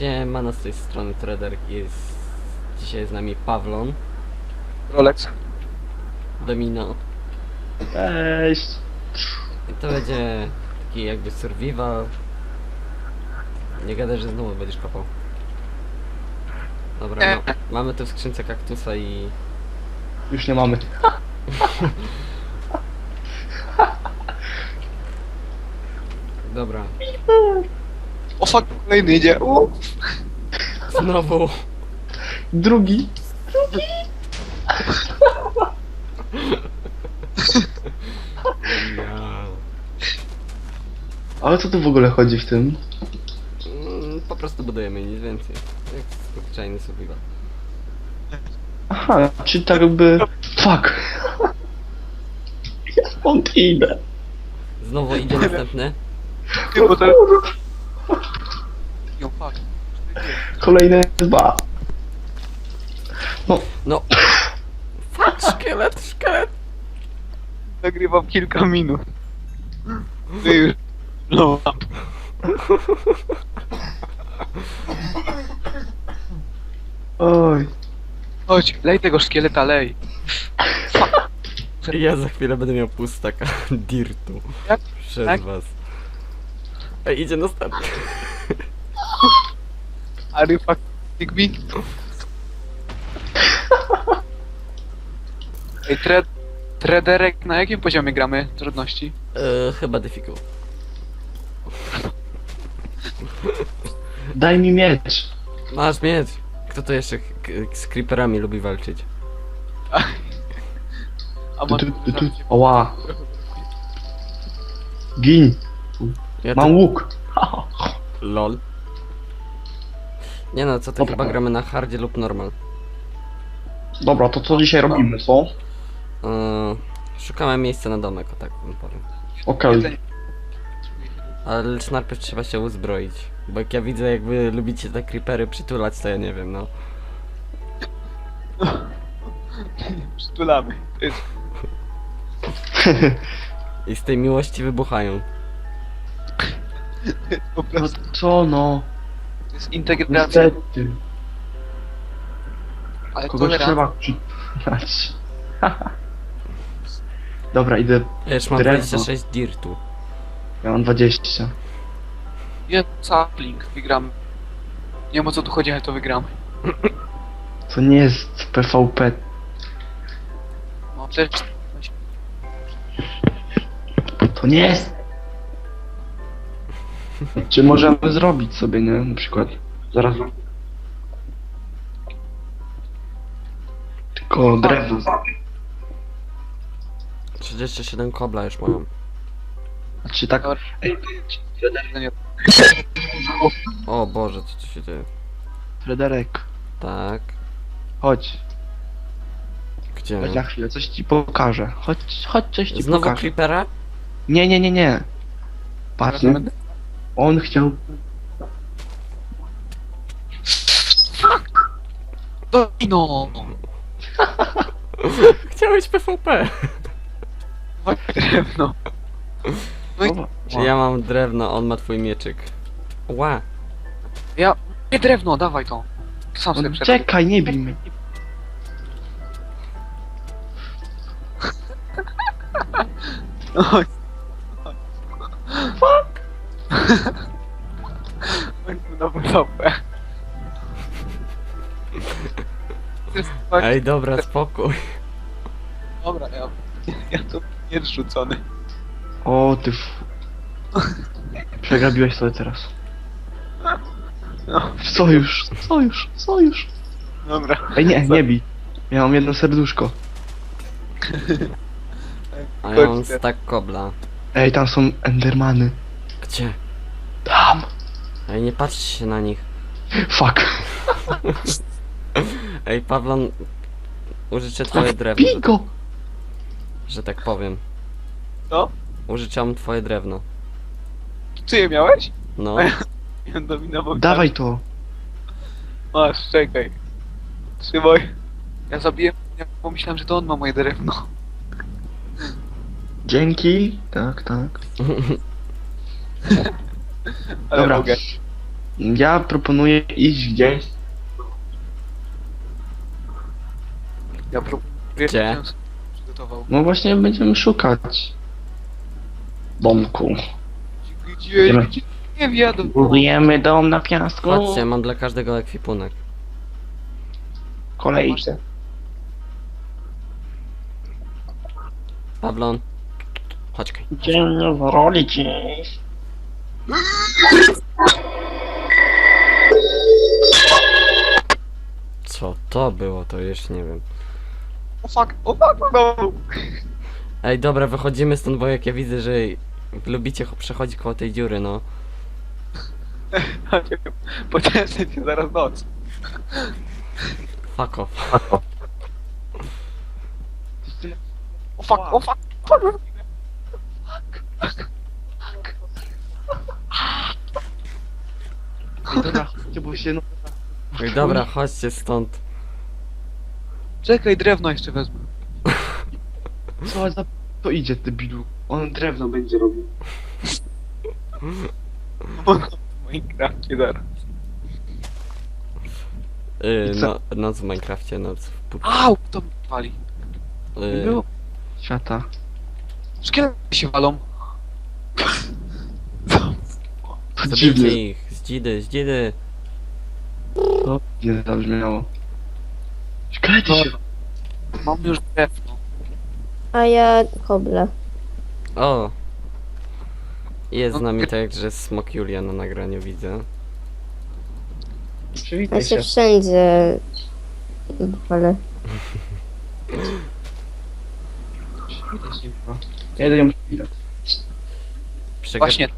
Siemano z tej strony Trader jest dzisiaj z nami Pawlon, Rolex. Domino Cześć. i to będzie taki jakby survival. Nie gadaj, że znowu będziesz kopał. Dobra, no, mamy tu w skrzynce kaktusa i Już nie mamy. dobra, O fuck, kolejny idzie. U. znowu Drugi. ja. Ale co tu w ogóle chodzi w tym? Mm, Po prostu budujemy nic więcej. Jak zwyczajny survival. Aha, czy tak jakby... Fuck. Ja stąd idę. Znowu idzie następny. Ty, bo fuck. Kolejne dwa. No. Fuck, szkielet, szkielet. Nagrywam kilka minut. Ty już... No. Oj. Chodź, lej tego szkieleta, lej. Ja za chwilę będę miał pustaka dirtu. Jak? Przez Tak? was. Ej, idzie następny. Are you fucking me? Ej, tre... Trederek, na jakim poziomie gramy trudności? E, chyba difficult. Daj mi miecz. Masz mieć. Kto to jeszcze k- z creeperami lubi walczyć? A Tu, może... tu, tu, tu. Oła. Gin. Ja Mam łuk. LOL. Nie no, co to Dobra. chyba gramy na hardzie lub normal. Dobra, to co dzisiaj robimy, co? E, szukamy miejsca na domek, o tak bym powiem. Okej. Ale lecz najpierw trzeba się uzbroić. Bo jak ja widzę, jak wy lubicie te creepery przytulać, to ja nie wiem, no. Przytulamy. I z tej miłości wybuchają. Po No prostu... co no? To jest integracja, Niestety. ale Kogoś trzeba przytulać. Dobra, idę. Ja już mam Drewno. 26 dirtu. Ja mam 20. Jest sapling, wygramy. Nie wiem o co tu chodzi, ale to wygramy. To nie jest PvP. Mam też... To nie jest. Czy możemy zrobić sobie, nie? Na przykład. Zaraz. Tylko drewno. 37 kobla już mam. Czy tak. Ej, nie, O Boże, co tu się dzieje? Frederek, Tak. chodź. Gdzie? Chodź na chwilę, coś ci pokażę. Chodź, chodź, coś ci Znowu pokażę. creepera? Nie, nie, nie, nie. Patrz, nie? będę- On chciał. No i no! Chciałeś PvP. Drewno. No i Czy ja mam drewno, on ma twój mieczyk. Ła. ja... Nie drewno, dawaj to. Sam sobie on, czekaj, nie bij mnie. Fuck! PvP. Chodź, Ej, dobra, spokój. Dobra, ja... Ja tu nie zrzucony. O, ty. F... Przegrabiłeś sobie teraz. No, Sojusz, sojusz, sojusz. dobra. Ej, nie, nie bij. Ja mam jedno serduszko. A ja mam Chodźcie. stack kobla. Ej, tam są endermany. Gdzie? Tam. Ej, nie patrzcie się na nich. Fuck. Ej, Pawlon, użyczę twoje drewno, Bij go. że, że tak powiem. Co? Użyczam twoje drewno. Czy je miałeś? No, Ja dominował. Dawaj to. Masz, czekaj. Trzymaj. Ja zabiję, ja pomyślałem, że to on ma moje drewno. Dzięki. Tak, tak. Ale Dobra. mogę. Ja proponuję iść gdzieś. Ja próbuję. Gdzie? Przygotował. No właśnie będziemy szukać. Domku. Gdzie, Idziemy. gdzie? Nie wiadomo. Budujemy dom na piasku. Chodźcie, mam dla każdego ekwipunek. Kolejce. Pawlon. Chodź. Idziemy w roli Co to było, to jeszcze nie wiem. O fuck, o fuck, no. Ej, dobra, wychodzimy stąd, bo jak ja widzę, że lubicie cho- przechodzić koło tej dziury, no. Poczęstuję cię zaraz noc. Fuck off. O fuck, o fuck, fuck. Dobra, chodźcie, bo się... No... Ej, dobra, chodźcie stąd. Czekaj, drewno jeszcze wezmę. Co za... To idzie, debilu. On drewno będzie robił. W Minecrafcie zaraz. Yy, I co? no, noc w Minecrafcie, noc w pub... Au, to mnie pali. Nie Yy, było świata. Szkielety się walą. Co? To dziwnie. zabijcie ich, dzidy, z dzidy. To nie zabrzmiało. Szkielety się... Mam już drewno. A ja koble. O! Jest z No, nami tak, że smok Julia na nagraniu widzę. Ja Przywitaj się się. wszędzie. Ale. Przywitaj się. no. Ja idę ją przywitać. Przega- Właśnie.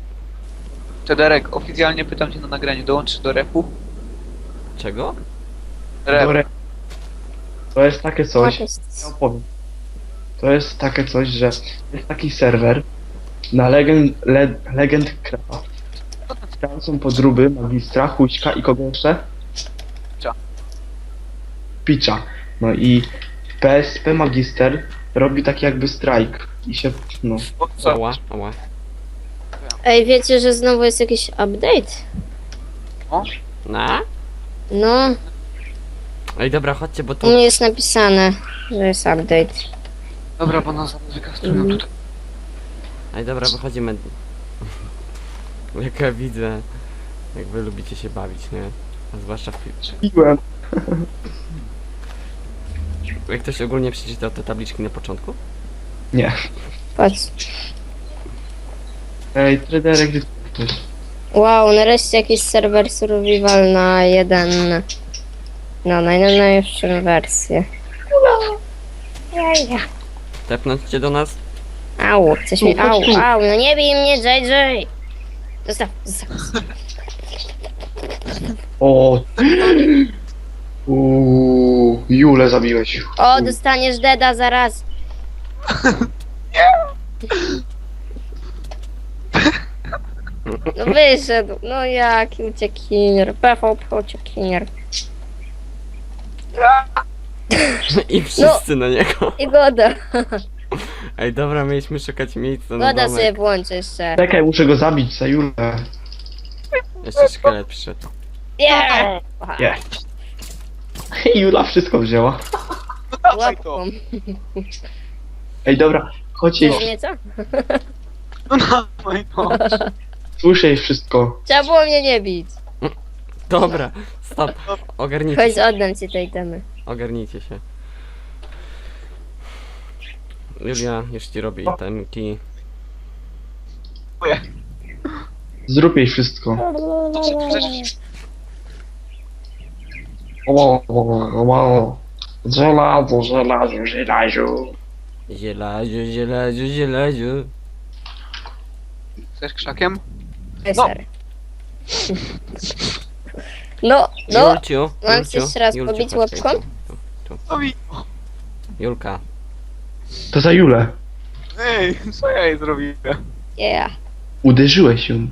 Tederek, oficjalnie pytam cię na nagraniu, dołączysz do repu? Czego? Rep. Dobra. To jest takie coś... Jakaś- Ja opowiem. To jest takie coś, że jest taki serwer na Legend, le, legend Craft. Tam są podróby magistra, huśka i kogo jeszcze? Picza. Picza. No i PSP Magister robi taki jakby strajk i się, no, O, co? Ej, wiecie, że znowu jest jakiś update? Na? No, Ej, dobra, chodźcie, bo u to... mnie jest napisane, że jest update. Dobra, bo nas wykastrują Mhm. tutaj. Ej, dobra, wychodzimy. Jak ja widzę, jak wy lubicie się bawić, nie? A zwłaszcza w pi- piłem. Jak ktoś ogólnie przeczytał te tabliczki na początku? Nie. Patrz. Ej, traderek, gdzie ty jesteś? Wow, nareszcie jakiś serwer survival na jeden. No, na najnowszą wersję. Jaja. Tepnąć cię do nas? Au, coś mi. Au, au, no nie bij mnie, JJ! Zostaw, zostaw. O! Uuu, Jule zabiłeś. O, dostaniesz deda zaraz. No wyszedł, no jaki uciekinier, PvP uciekinier. I wszyscy na niego. I goda, Ej, dobra, mieliśmy szukać miejsca na goda sobie domek. włącz jeszcze. Czekaj, muszę go zabić za Julę. Jeszcze szkielet przyszedł. Nie! Nie. Jula wszystko wzięła. Dawaj to! Łapką. Ej, dobra, chodźcie, Chcesz mnie co? No dawaj to! słyszę jej wszystko. Trzeba było mnie nie bić. Dobra, stop. Ogarnijcie Chodź, się. oddam ci tej temy. Ogarnijcie się. Julia, już ci robię itemki. Zrób jej wszystko. O, o, o, Żelazo, żelazo, żelazo. Zielaziu, zielaziu, zielaziu. chcesz krzakiem? Ser. No, no, Julciu, mam Julciu, jeszcze raz Julciu, pobić chodź, łapką? tu, No i... Julka. To za Julę. Ej, co ja jej zrobiłem? yeah. Uderzyłeś ją.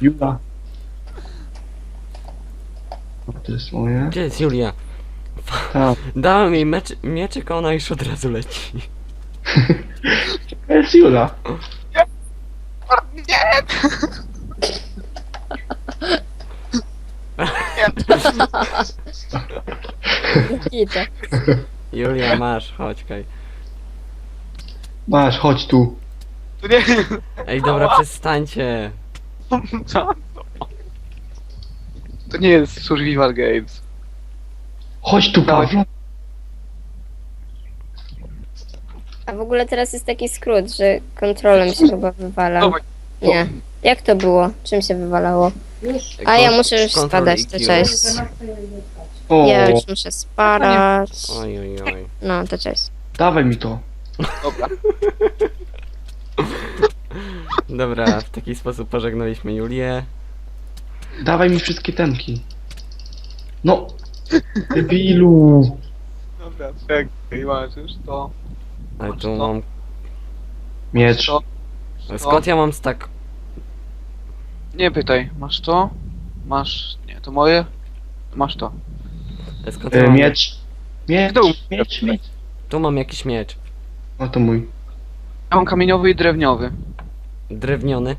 Jula. O, to jest moje. Gdzie jest Julia? Tak. Dałem jej mecz, mieczyk, a ona już od razu leci. To jest Jula. Nie! Idę. Julia, masz, chodź, kaj. Masz, chodź tu. Nie, Ej, dobra, przestańcie. to nie jest Survival Games. Chodź tu, Dawaj. A w ogóle teraz jest taki skrót, że kontrolem się chyba wywala. Dawaj. Nie. Jak to było? Czym się wywalało? A ja muszę już Control spadać, to cześć. O, Ja już muszę spadać. Oj, oj, oj. No, to cześć. dawaj mi to. Dobra. Dobra, w taki sposób pożegnaliśmy Julię. Dawaj mi wszystkie temki. No. Debilu. Dobra, czekaj, masz już to. Masz tu to? mam... Miecz. To. Skąd ja mam stak? Nie pytaj, masz to? Masz... Nie, to moje? Masz to. Skąd ja E, mam... miecz. Miecz, Tu. miecz, miecz. Tu mam jakiś miecz. No to mój. Ja mam kamieniowy i drewniowy. Drewniony.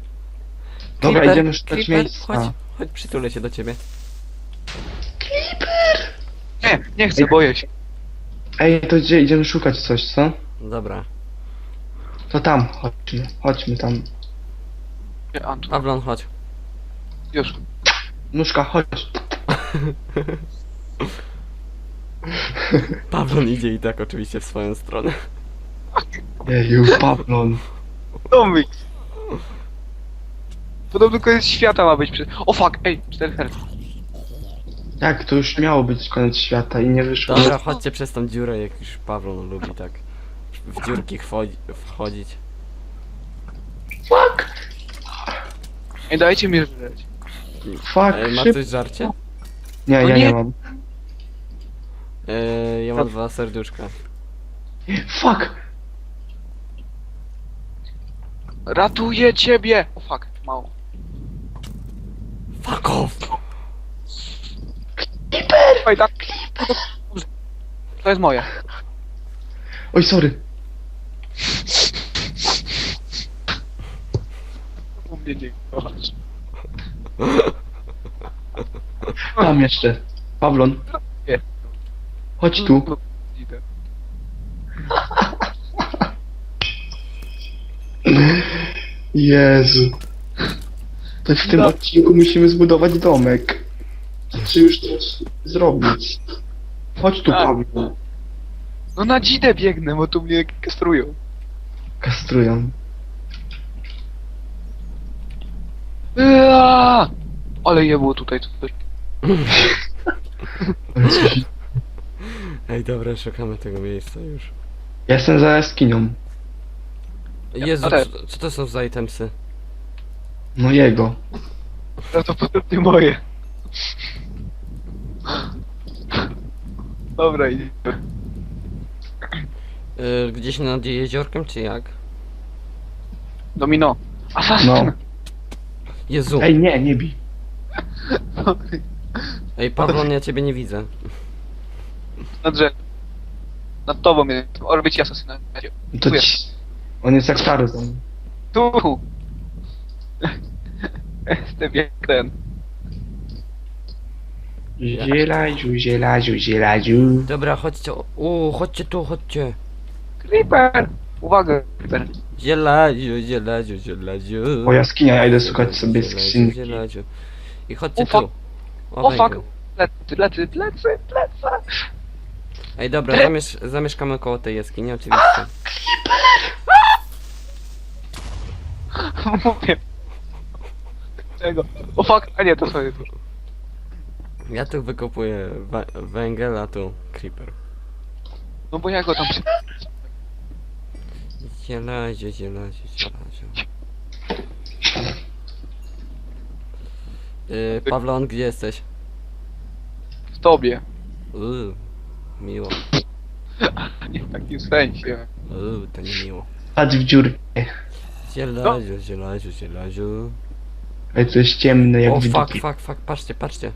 Dobra, Creeper, idziemy szukać Creeper, miejsca. Chodź, chodź, przytulę się do ciebie. Nie, nie chcę, boję się. Ej, to gdzie idziemy szukać coś, co? Dobra. To tam, chodźmy, chodźmy tam. Nie, Pawlon, chodź. już. Nóżka, chodź. Pawlon idzie i tak oczywiście w swoją stronę. Jeju, Pawlon. Zombie. Podobno koniec świata ma być przy... O fuck, ej, 4 herce. Jak to już miało być koniec świata i nie wyszło. Dobra, chodźcie przez tą dziurę, jak już Pawlon lubi tak w dziurki wchodzi, wchodzić. Fuck! Ej, dajcie mi żyć. Fuck, Ej, ma ktoś żarcie? Nie, No ja nie. nie mam. Ej, ja mam dwa serduszka. Fuck! Ratuję ciebie! O fuck, mało. Fuck off! Oj, tak. To jest moje. Oj, sorry. Kochasz. Tam jeszcze. Pawlon. Nie. Chodź tu. Jezu. To w tym No. odcinku musimy zbudować domek. Czy już coś zrobić? Chodź tu, Tak. Pawlon. No na dzidę biegnę, bo tu mnie kastrują. Kastrują. Ale je było tutaj coś. Ale Ej, dobra, szukamy tego miejsca już. Ja Jestem za jaskinią. Jezu, a te- co, co to są za itemsy? No jego. Prawdopodobnie moje. Dobra, idziemy. Yy, gdzieś nad jeziorkiem, czy jak? Domino. Asasyn! No. Jezu! Ej, nie, nie bij. Ej, Pawlon, ja ciebie nie widzę. Na drzewie. Nad tobą jest. Może być asasynem. To Tu jest. ci... On jest jak Tarzan. Tu! Jestem jak ten. Zielaziu, zielaziu, zielaziu. Dobra, chodźcie, u, chodźcie tu, chodźcie. Creeper! Uwaga, Creeper. Zieladziu, zieladziu, zieladziu. O jaskinia, ja idę szukać sobie Zieladziu, skrzynki. zieladziu. I chodźcie O, fuck. tu. O, fuck. węgiel. Plecy, plecy, plecy, plecy. Ej, dobra, zamiesz zamieszkamy koło tej jaskini, oczywiście. Mówię. Czego? O fuck, a nie, to sobie. Ja tu wykopuję wę- węgiel, a tu creeper. No bo ja go tam przy... Zieladziu, zieladziu, zieladziu. Yy, Pawlon, gdzie jesteś? w tobie. Uuu, miło. Nie w takim sensie. Uuu, to nie miło. Patrz w dziurkę. Zieladziu, zieladziu, zieladziu. Ale to jest ciemne jak O, w fuck, dupie. fuck, fuck, patrzcie, patrzcie.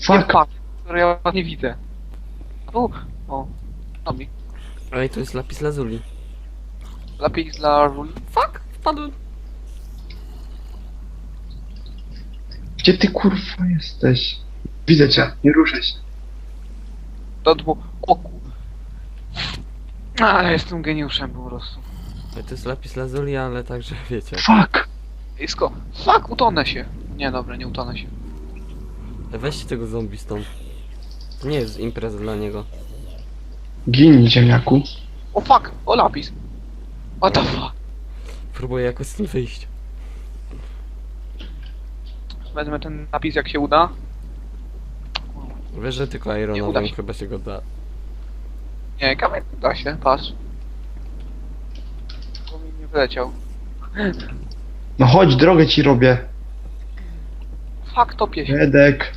Nie Fuck. fuck, który ja nie widzę. Tu. O. Zombie. Ej, tu jest lapis lazuli. Lapis dla Ruli. Fuck, wpadłem. Gdzie ty kurwa jesteś? Widzę cię, nie ruszaj się. To dwu... O ku... Ale jestem geniuszem po prostu. Ej, to jest lapis lazuli, ale także wiecie. Fuck! Isko, fuck, utonę się. Nie, dobra, nie utonę się. Weźcie tego zombie stąd. To nie jest impreza dla niego. Gin, ziemniaku. O fuck, o lapis. What the fuck. Próbuję jakoś stąd wyjść. Wezmę ten napis jak się uda. Wiesz, że tylko Nie uda Ironowym się. chyba się go da. Nie, kamień da się, patrz. Bo mi nie wyleciał. No chodź, drogę ci robię. Fuck, topię się. Redek,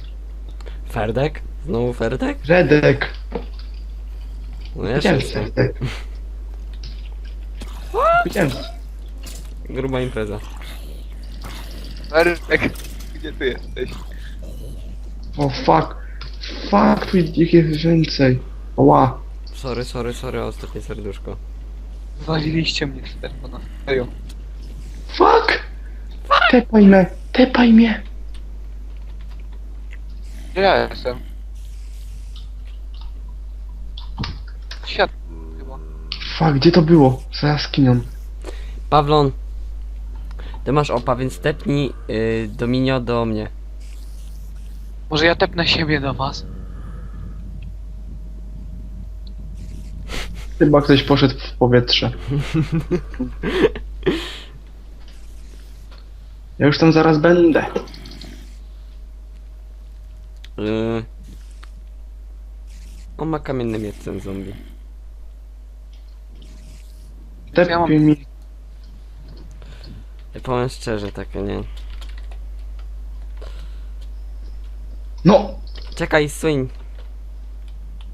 Ferdek? Znowu Ferdek? Redek. No ja Widziałem. Redek. Widziałem. Gruba impreza. Erek, gdzie ty jesteś? O fuck. Fuck, tu ich jest więcej. Ła. Sorry, sorry, sorry, ostatnie serduszko. Zwaliliście mnie z tego na serio. Fuck! Tepaj mnie, tepaj mnie. Gdzie ja jestem? Świat chyba. Fuck, gdzie to było? Za jaskinią. Pawlon! Ty masz opa, więc stepnij yy, Dominio do mnie. Może ja tepnę siebie do was? Chyba ktoś poszedł w powietrze. Ja już tam zaraz będę. Yy. On ma kamienny miecz ten zombie. Ja mam- Tepie mi. Ja powiem szczerze, takie nie. No! Czekaj, swing.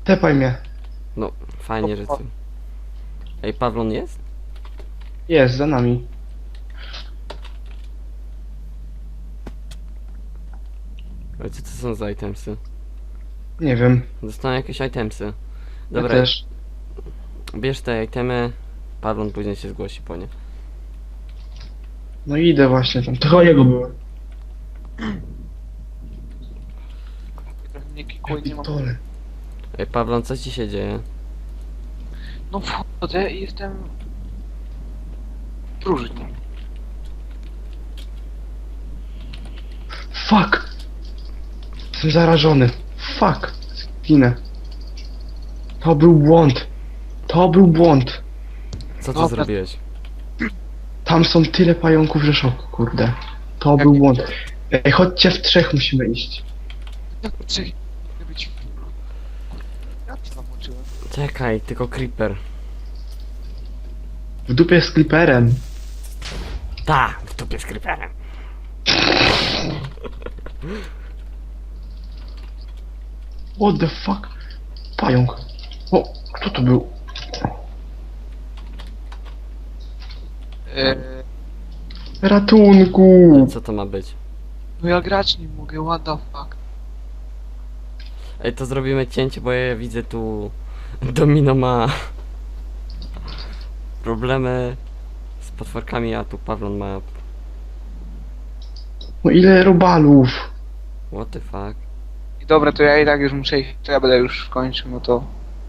Tepaj mnie. No, fajnie, że ty. Ej, Pawlon jest? Jest, za nami. Ale co to są za itemsy? Nie wiem. Dostałem jakieś itemsy. Ja Dobra, też. bierz te itemy. Pawlon później się zgłosi po nie. No idę właśnie tam. To jego byłem. Trochę mnie kikuje, nie mam. Pitole. Ej, Pawlon, co ci się dzieje? No wchodzę i jestem... Próżni. Fuck! Jestem zarażony. Fuck! Zginę. To był błąd. To był błąd. Co ty Dobra. zrobiłeś? Tam są tyle pająków, że szok, kurde. To Jak był nie- błąd. Ej, chodźcie w trzech musimy iść. Jak trzech... nie być... Ja to włączyłem. Czekaj, tylko creeper. W dupie z clipperem. Ta, w tupie z creeperem. What the fuck? Pająk. O, kto to był? Eee, Ratunku! Co to ma być? no ja grać nie mogę, what the fuck. Ej, to zrobimy cięcie, bo ja widzę tu... Domino ma... Problemy z potworkami, a tu Pawlon ma... No ile robalów? What the fuck? I dobra, to ja i tak już muszę iść, to ja będę już kończył, no to...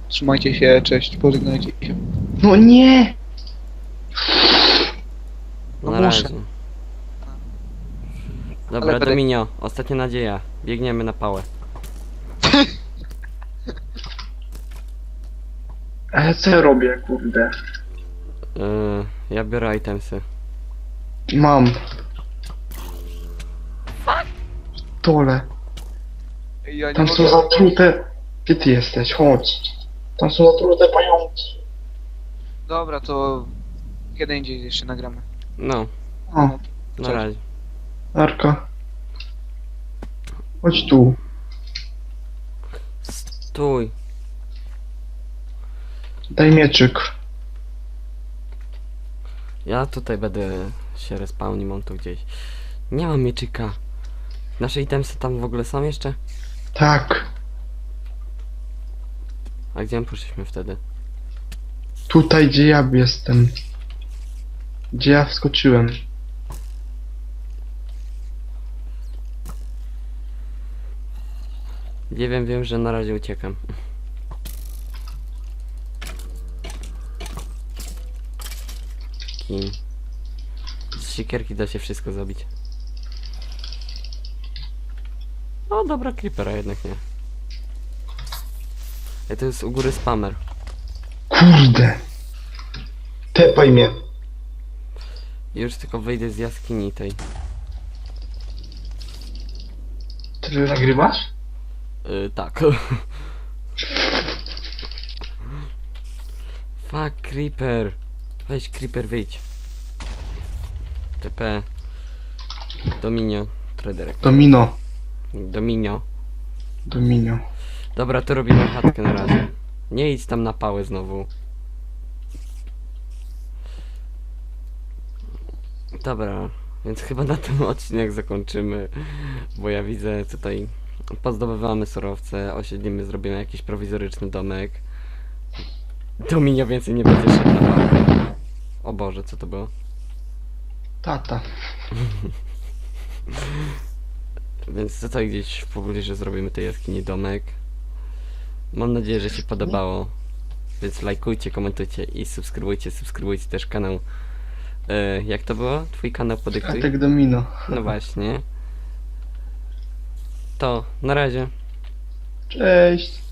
Trzymajcie się, cześć, pożegnajcie się. No nie! No Na muszę. razie. Dobra, będę- Dominio, ostatnia nadzieja. Biegniemy na pałę. Ale co ja robię, kurde? Yy, ja biorę itemsy. Mam. Tole. Ej, Ja nie Tam są mogę... zatrute... Gdzie ty jesteś? Chodź. Tam są zatrute pająki. Dobra, to... Kiedy indziej jeszcze nagramy. No, O, na Cześć. razie. Arka. Chodź tu. Stój. Daj mieczyk. Ja tutaj będę się respawnił, mam tu gdzieś. Nie mam mieczyka. Nasze itemsy tam w ogóle są jeszcze? Tak. A gdzie my poszliśmy wtedy? Tutaj, gdzie ja jestem. Gdzie ja wskoczyłem. Nie wiem, wiem, że na razie uciekam. Kim? Z siekierki da się wszystko zrobić. O, dobra, creepera jednak nie. Ej, to jest u góry spammer. Kurde. Tepaj mnie. Już tylko wyjdę z jaskini tej. Ty nagrywasz? Yy, tak. Fuck, creeper. Weź, creeper, wyjdź. TP. Dominio. Traderek. Domino. Dominio. Dominio. Dobra, to robimy chatkę na razie. Nie idź tam na pałę znowu. Dobra, więc chyba na tym odcinek zakończymy, bo ja widzę tutaj pozdobywamy surowce, osiedlimy, zrobimy jakiś prowizoryczny domek. Dominio więcej nie będzie szedł na. O Boże, co to było? Tata. Więc tutaj gdzieś w pobliżu zrobimy tej jaskini domek. Mam nadzieję, że się podobało. Więc lajkujcie, komentujcie i subskrybujcie. Subskrybujcie też kanał. E, jak to było? Twój kanał podyktuj? Katek Domino. No właśnie. To, na razie. Cześć.